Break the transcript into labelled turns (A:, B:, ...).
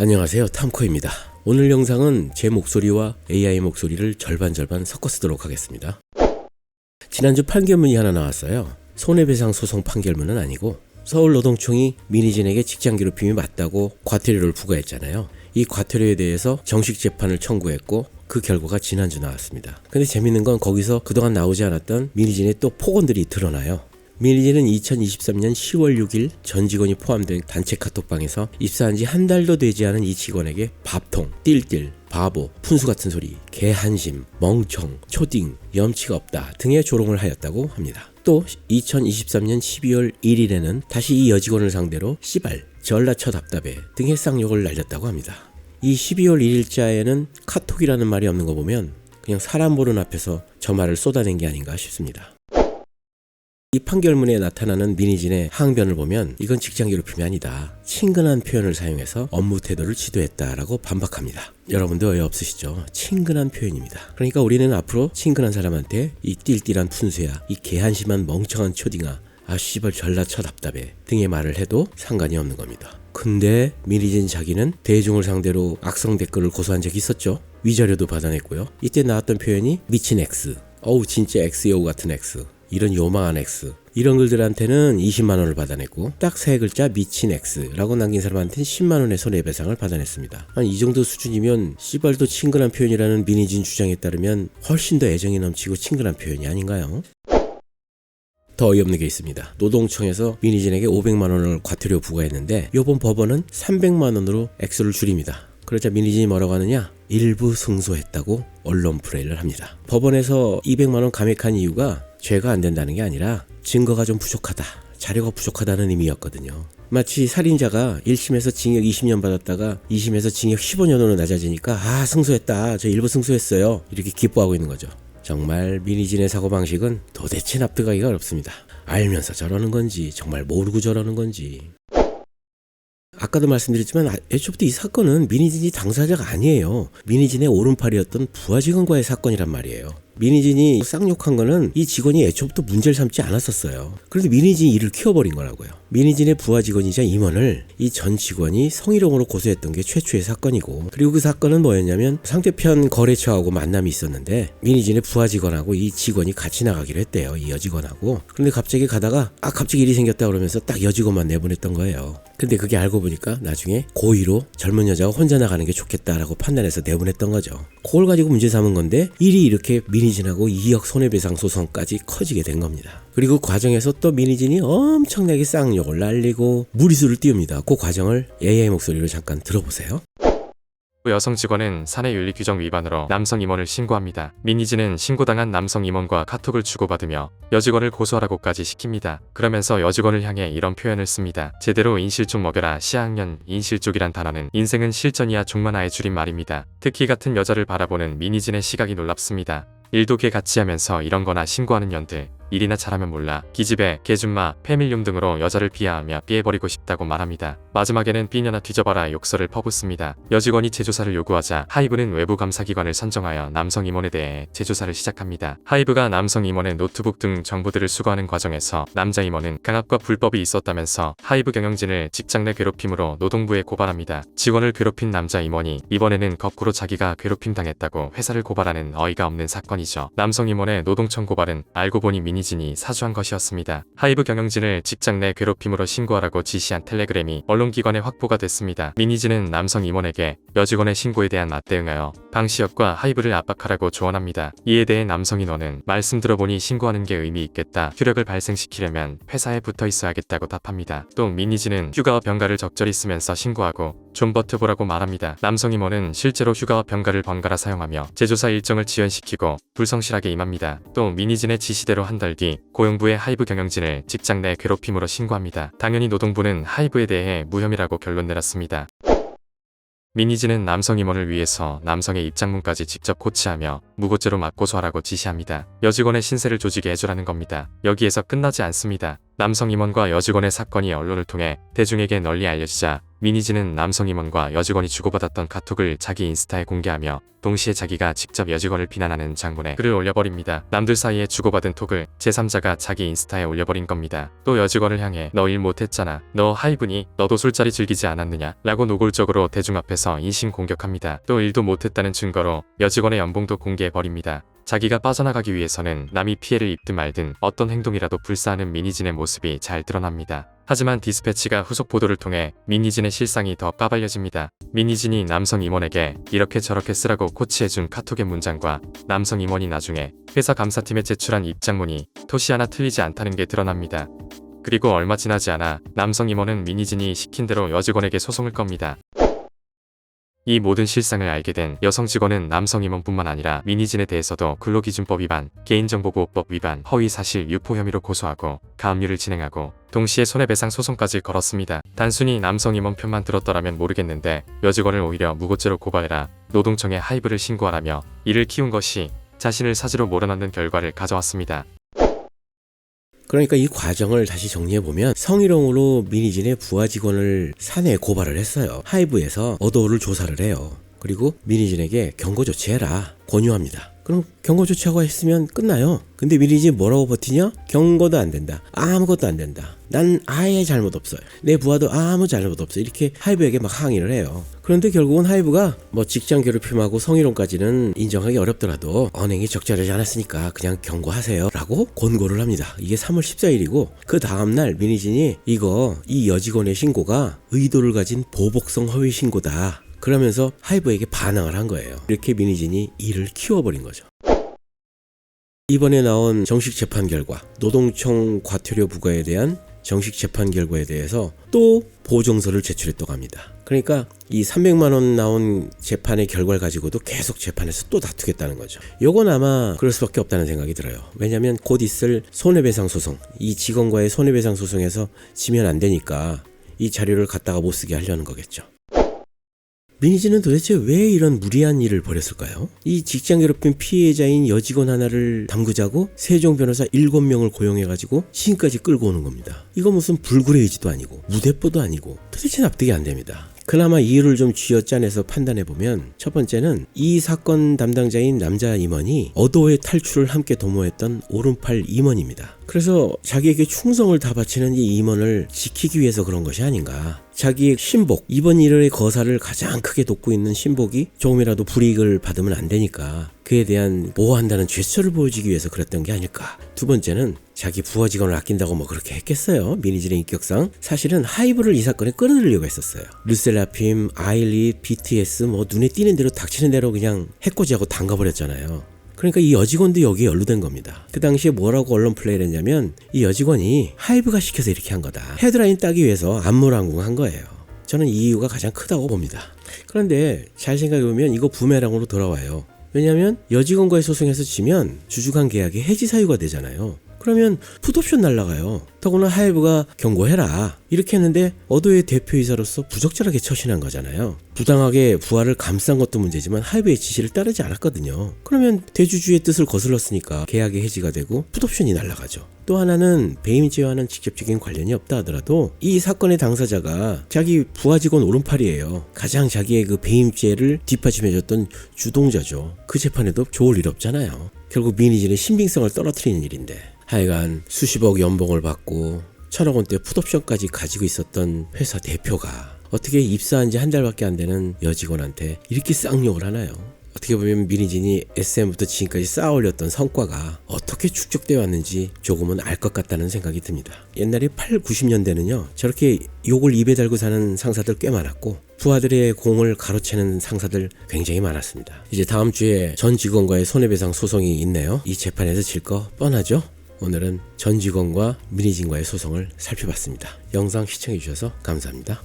A: 안녕하세요. 탐코입니다. 오늘 영상은 제 목소리와 AI 목소리를 절반절반 섞어 쓰도록 하겠습니다. 지난주 판결문이 하나 나왔어요. 손해배상 소송 판결문은 아니고 서울노동청이 민희진에게 직장 괴롭힘이 맞다고 과태료를 부과했잖아요. 이 과태료에 대해서 정식 재판을 청구했고 그 결과가 지난주 나왔습니다. 근데 재밌는 건 거기서 그동안 나오지 않았던 민희진의 또 폭언들이 드러나요 민희진은 2023년 10월 6일 전 직원이 포함된 단체 카톡방에서 입사한 지 한 달도 되지 않은 이 직원에게 밥통, 띨띨, 바보, 푼수 같은 소리, 개한심, 멍청, 초딩, 염치가 없다 등의 조롱을 하였다고 합니다. 또 2023년 12월 1일에는 다시 이 여직원을 상대로 씨발, 전라쳐 답답해 등의 쌍욕을 날렸다고 합니다. 이 12월 1일자에는 카톡이라는 말이 없는 거 보면 그냥 사람 보는 앞에서 저 말을 쏟아낸 게 아닌가 싶습니다. 이 판결문에 나타나는 민희진의 항변을 보면 이건 직장 괴롭힘이 아니다. 친근한 표현을 사용해서 업무 태도를 지도했다라고 반박합니다. 여러분도 어이 없으시죠? 친근한 표현입니다. 그러니까 우리는 앞으로 친근한 사람한테 이 띨띨한 푼수야, 이 개한심한 멍청한 초딩아, 아 씨발 전라 쳐 답답해 등의 말을 해도 상관이 없는 겁니다. 근데 민희진 자기는 대중을 상대로 악성 댓글을 고소한 적이 있었죠. 위자료도 받아냈고요. 이때 나왔던 표현이 미친 X, 어우 진짜 X여우 같은 X, 이런 요망한 X 이런 글들한테는 20만 원을 받아냈고 딱 세 글자 미친 X라고 남긴 사람한테는 10만 원의 손해배상을 받아냈습니다. 한 이 정도 수준이면 씨발도 친근한 표현이라는 민희진 주장에 따르면 훨씬 더 애정이 넘치고 친근한 표현이 아닌가요? 더 어이없는 게 있습니다. 노동청에서 민희진에게 500만 원을 과태료 부과했는데 이번 법원은 300만 원으로 액수를 줄입니다. 그러자 민희진이 뭐라고 하느냐? 일부 승소했다고 언론 플레이를 합니다. 법원에서 200만 원 감액한 이유가 죄가 안 된다는 게 아니라 증거가 좀 부족하다. 자료가 부족하다는 의미였거든요. 마치 살인자가 1심에서 징역 20년 받았다가 2심에서 징역 15년으로 낮아지니까 아 승소했다. 저 일부 승소했어요. 이렇게 기뻐하고 있는 거죠. 정말 민희진의 사고방식은 도대체 납득하기가 어렵습니다. 알면서 저러는 건지 정말 모르고 저러는 건지 아까도 말씀드렸지만 아- 애초부터 이 사건은 민희진이 당사자가 아니에요. 민희진의 오른팔이었던 부하 직원과의 사건이란 말이에요. 민희진이 쌍욕한 거는 이 직원이 애초부터 문제를 삼지 않았었어요. 그런데 민희진이 이를 키워버린 거라고요. 민희진의 부하 직원이자 임원을 이 전 직원이 성희롱으로 고소했던 게 최초의 사건이고 그리고 그 사건은 뭐였냐면 상대편 거래처하고 만남이 있었는데 민희진의 부하 직원하고 이 직원이 같이 나가기로 했대요. 이 여직원하고. 그런데 갑자기 가다가 아 갑자기 일이 생겼다 그러면서 딱 여직원만 내보냈던 거예요. 근데 그게 알고 보니까 나중에 고의로 젊은 여자가 혼자 나가는 게 좋겠다라고 판단해서 내보냈던 거죠. 그걸 가지고 문제 삼은 건데 일이 이렇게 민희 진하고 2억 손해배상 소송까지 커지게 된 겁니다. 그리고 그 과정에서 또 민희진이 엄청나게 쌍욕을 날리고 무리수를 띄웁니다. 그 과정을 AI 목소리로 잠깐 들어보세요.
B: 여성 직원은 사내 윤리 규정 위반으로 남성 임원을 신고합니다. 민희진은 신고당한 남성 임원과 카톡을 주고받으며 여직원을 고소하라고까지 시킵니다. 그러면서 여직원을 향해 이런 표현을 씁니다. 제대로 인실족 먹여라 시학년 인실족이란 단어는 인생은 실전이야 종만화의 줄임말입니다. 특히 같은 여자를 바라보는 민희진의 시각이 놀랍습니다. 일도 개 같이 하면서 이런 거나 신고하는 년들 일이나 잘하면 몰라 기집애 개준마 페밀륨 등으로 여자를 비하하며 피해버리고 싶다고 말합니다. 마지막에는 삐녀나 뒤져봐라 욕설을 퍼붓습니다. 여직원이 재조사를 요구하자 하이브는 외부 감사기관을 선정하여 남성 임원에 대해 재조사를 시작합니다. 하이브가 남성 임원의 노트북 등 정보들을 수거하는 과정에서 남자 임원은 강압과 불법이 있었다면서 하이브 경영진을 직장 내 괴롭힘으로 노동부에 고발합니다. 직원을 괴롭힌 남자 임원이 이번에는 거꾸로 자기가 괴롭힘 당했다고 회사를 고발하는 어이가 없는 사건이죠. 남성 임원의 노동청 고발은 알고 보니 민희진이 사주한 것이었습니다. 하이브 경영진을 직장 내 괴롭힘으로 신고하라고 지시한 텔레그램이 언론 기관에 확보가 됐습니다. 민희진은 남성 임원에게 여직원의 신고에 대한 맞대응하여 방시혁과 하이브를 압박하라고 조언합니다. 이에 대해 남성 인원은 말씀 들어보니 신고하는 게 의미 있겠다. 효력을 발생시키려면 회사에 붙어 있어야겠다고 답합니다. 또 민희진은 휴가와 병가를 적절히 쓰면서 신고하고 좀 버텨보라고 말합니다. 남성 임원은 실제로 휴가와 병가를 번갈아 사용하며 제조사 일정을 지연시키고 불성실하게 임합니다. 또 민희진의 지시대로 한 달 뒤 고용부의 하이브 경영진을 직장 내 괴롭힘으로 신고합니다. 당연히 노동부는 하이브에 대해 무혐의라고 결론 내렸습니다. 민희진은 남성 임원을 위해서 남성의 입장문까지 직접 코치하며 무고죄로 맞고소하라고 지시합니다. 여직원의 신세를 조지게 해주라는 겁니다. 여기에서 끝나지 않습니다. 남성 임원과 여직원의 사건이 언론을 통해 대중에게 널리 알려지자 민희진은 남성 임원과 여직원이 주고받았던 카톡을 자기 인스타에 공개하며 동시에 자기가 직접 여직원을 비난하는 장문에 글을 올려버립니다. 남들 사이에 주고받은 톡을 제3자가 자기 인스타에 올려버린 겁니다. 또 여직원을 향해 너 일 못했잖아. 너 하이브니? 너도 술자리 즐기지 않았느냐? 라고 노골적으로 대중 앞에서 인신 공격합니다. 또 일도 못했다는 증거로 여직원의 연봉도 공개해버립니다. 자기가 빠져나가기 위해서는 남이 피해를 입든 말든 어떤 행동이라도 불사하는 민희진의 모습이 잘 드러납니다. 하지만 디스패치가 후속 보도를 통해 민희진의 실상이 더 까발려집니다. 민희진이 남성 임원에게 이렇게 저렇게 쓰라고 코치해준 카톡의 문장과 남성 임원이 나중에 회사 감사팀에 제출한 입장문이 토시 하나 틀리지 않다는 게 드러납니다. 그리고 얼마 지나지 않아 남성 임원은 민희진이 시킨 대로 여직원에게 소송을 겁니다. 이 모든 실상을 알게 된 여성 직원은 남성 임원뿐만 아니라 민희진에 대해서도 근로기준법 위반, 개인정보보호법 위반, 허위사실 유포 혐의로 고소하고 가압류를 진행하고 동시에 손해배상 소송까지 걸었습니다. 단순히 남성 임원 편만 들었더라면 모르겠는데 여직원을 오히려 무고죄로 고발해라 노동청에 하이브를 신고하라며 이를 키운 것이 자신을 사지로 몰아넣는 결과를 가져왔습니다.
A: 그러니까 이 과정을 다시 정리해보면 성희롱으로 민희진의 부하 직원을 사내 고발을 했어요. 하이브에서 어도를 조사를 해요. 그리고 민희진에게 경고 조치해라 권유합니다. 그럼 경고 조치하고 했으면 끝나요. 근데 민희진 뭐라고 버티냐? 경고도 안 된다. 아무것도 안 된다. 난 아예 잘못 없어요. 내 부하도 아무 잘못 없어. 이렇게 하이브에게 막 항의를 해요. 그런데 결국은 하이브가 뭐 직장 괴롭힘하고 성희롱까지는 인정하기 어렵더라도 언행이 적절하지 않았으니까 그냥 경고하세요. 라고 권고를 합니다. 이게 3월 14일이고 그 다음날 민희진이 이거 이 여직원의 신고가 의도를 가진 보복성 허위 신고다. 그러면서 하이브에게 반항을 한 거예요. 이렇게 민희진이 일을 키워버린 거죠. 이번에 나온 정식 재판 결과, 노동청 과태료 부과에 대한 정식 재판 결과에 대해서 또 보정서를 제출했다고 합니다. 그러니까 이 300만 원 나온 재판의 결과를 가지고도 계속 재판에서 또 다투겠다는 거죠. 요건 아마 그럴 수밖에 없다는 생각이 들어요. 왜냐하면 곧 있을 손해배상 소송, 이 직원과의 손해배상 소송에서 지면 안 되니까 이 자료를 갖다가 못 쓰게 하려는 거겠죠. 민희진은 도대체 왜 이런 무리한 일을 벌였을까요? 이 직장 괴롭힘 피해자인 여직원 하나를 담그자고 세종 변호사 7명을 고용해가지고 시인까지 끌고 오는 겁니다. 이거 무슨 불굴의 의지도 아니고 무대뽀도 아니고 도대체 납득이 안 됩니다. 그나마 이유를 좀 쥐어짜내서 판단해 보면 첫 번째는 이 사건 담당자인 남자 임원이 어도의 탈출을 함께 도모했던 오른팔 임원입니다. 그래서 자기에게 충성을 다 바치는 이 임원을 지키기 위해서 그런 것이 아닌가. 자기의 신복, 이번 일의 거사를 가장 크게 돕고 있는 신복이 조금이라도 불이익을 받으면 안 되니까 그에 대한 보호한다는 제스처를 보여주기 위해서 그랬던 게 아닐까. 두 번째는 자기 부하 직원을 아낀다고 뭐 그렇게 했겠어요. 미니진의 인격상. 사실은 하이브를 이 사건에 끌어들이려고 했었어요. 르셀라핌, 아일리, BTS 뭐 눈에 띄는 대로 닥치는 대로 그냥 해코지하고 담가버렸잖아요. 그러니까 이 여직원도 여기에 연루된 겁니다. 그 당시에 뭐라고 언론 플레이를 했냐면 이 여직원이 하이브가 시켜서 이렇게 한 거다. 헤드라인 따기 위해서 안무랑궁한 거예요. 저는 이 이유가 가장 크다고 봅니다. 그런데 잘 생각해보면 이거 부메랑으로 돌아와요. 왜냐하면 여직원과의 소송에서 지면 주주간 계약이 해지 사유가 되잖아요. 그러면 풋옵션 날라가요. 더구나 하이브가 경고해라. 이렇게 했는데 어도의 대표이사로서 부적절하게 처신한 거잖아요. 부당하게 부하를 감싼 것도 문제지만 하이브의 지시를 따르지 않았거든요. 그러면 대주주의 뜻을 거슬렀으니까 계약이 해지가 되고 풋옵션이 날라가죠. 또 하나는 배임죄와는 직접적인 관련이 없다 하더라도 이 사건의 당사자가 자기 부하 직원 오른팔이에요. 가장 자기의 그 배임죄를 뒷받침해줬던 주동자죠. 그 재판에도 좋을 일 없잖아요. 결국 민희진의 신빙성을 떨어뜨리는 일인데 하여간 수십억 연봉을 받고 천억 원대 풋옵션까지 가지고 있었던 회사 대표가 어떻게 입사한 지 한 달밖에 안 되는 여직원한테 이렇게 쌍욕을 하나요? 어떻게 보면 민희진이 SM부터 지금까지 쌓아올렸던 성과가 어떻게 축적되어 왔는지 조금은 알 것 같다는 생각이 듭니다. 옛날에 8, 90년대는요, 저렇게 욕을 입에 달고 사는 상사들 꽤 많았고, 부하들의 공을 가로채는 상사들 굉장히 많았습니다. 이제 다음 주에 전 직원과의 손해배상 소송이 있네요. 이 재판에서 질 거 뻔하죠? 오늘은 전 직원과 민희진과의 소송을 살펴봤습니다. 영상 시청해주셔서 감사합니다.